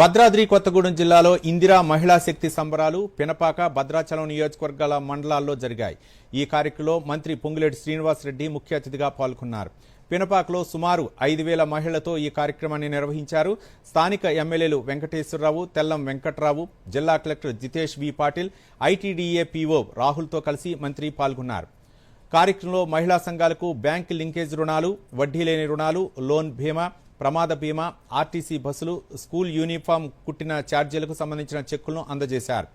భద్రాద్రి కొత్తగూడెం జిల్లాలో ఇందిరా మహిళా శక్తి సంబరాలు పినపాక భద్రాచలం నియోజకవర్గాల మండలాల్లో జరిగాయి. ఈ కార్యక్రమంలో మంత్రి పొంగులేటి శ్రీనివాసరెడ్డి ముఖ్య అతిథిగా పాల్గొన్నారు. పినపాకలో సుమారు ఐదు వేల మహిళలతో ఈ కార్యక్రమాన్ని నిర్వహించారు. స్థానిక ఎమ్మెల్యేలు వెంకటేశ్వరరావు తెల్లం వెంకట్రావు జిల్లా collector Jitesh V. Patil ITDA PO రాహుల్తో కలిసి మంత్రి పాల్గొన్నారు. కార్యక్రమంలో మహిళా సంఘాలకు బ్యాంక్ లింకేజ్ రుణాలు వడ్డీ లేని రుణాలు లోన్ భీమా ప్రమాద బీమా ఆర్టీసీ బస్సులు స్కూల్ యూనిఫామ్ కుట్టిన ఛార్జీలకు సంబంధించిన చెక్కులను అందజేశారు.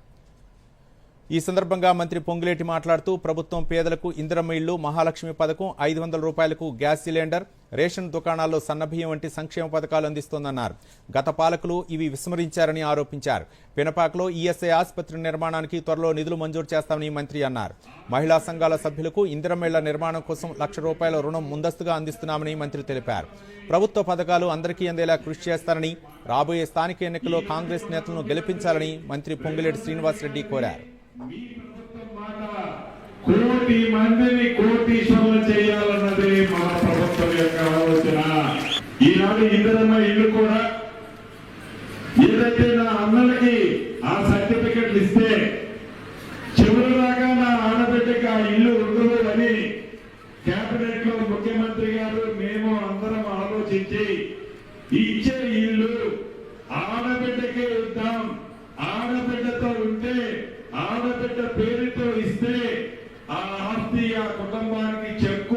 ఈ సందర్భంగా మంత్రి పొంగులేటి మాట్లాడుతూ ప్రభుత్వం పేదలకు ఇందిరమ్మ ఇళ్ళు మహాలక్ష్మి పథకం ఐదు వందల రూపాయలకు గ్యాస్ సిలిండర్ రేషన్ దుకాణాల్లో సన్నబియ్యం వంటి సంక్షేమ పథకాలు అందిస్తోందన్నారు. గత పాలకులు ఇవి విస్మరించారని ఆరోపించారు. పినపాకలో ఈఎస్ఐ ఆసుపత్రి నిర్మాణానికి త్వరలో నిధులు మంజూరు చేస్తామని మంత్రి అన్నారు. మహిళా సంఘాల సభ్యులకు ఇందిరమ్మ ఇళ్ళ నిర్మాణం కోసం లక్ష రూపాయల రుణం ముందస్తుగా అందిస్తున్నామని మంత్రి తెలిపారు. ప్రభుత్వ పథకాలు అందరికీ అందేలా కృషి చేస్తారని రాబోయే స్థానిక ఎన్నికల్లో కాంగ్రెస్ నేతలను గెలిపించాలని మంత్రి పొంగిలేటి శ్రీనివాసరెడ్డి కోరారు. మాట కోటి మందిని కోటీశ్వరులు చేయాలన్నదే మన ప్రభుత్వం యొక్క ఆలోచన. ఈనాడు ఇందరమ్మ ఇల్లు కూడా ఏదైతే నా అన్నలకి ఆ సర్టిఫికెట్లు ఇస్తే చివరి దాకా నా ఆడబిడ్డకి ఆ ఇల్లు ఉండదు అని కేబినెట్లో ముఖ్యమంత్రి గారు మేము అందరం ఆలోచించి ఇచ్చే ఇల్లు ఆడబిడ్డకే ఇద్దాం ఆడబిడ్డ పేరుతో ఇస్తే ఆ ఆస్తి ఆ కుటుంబానికి చెప్పు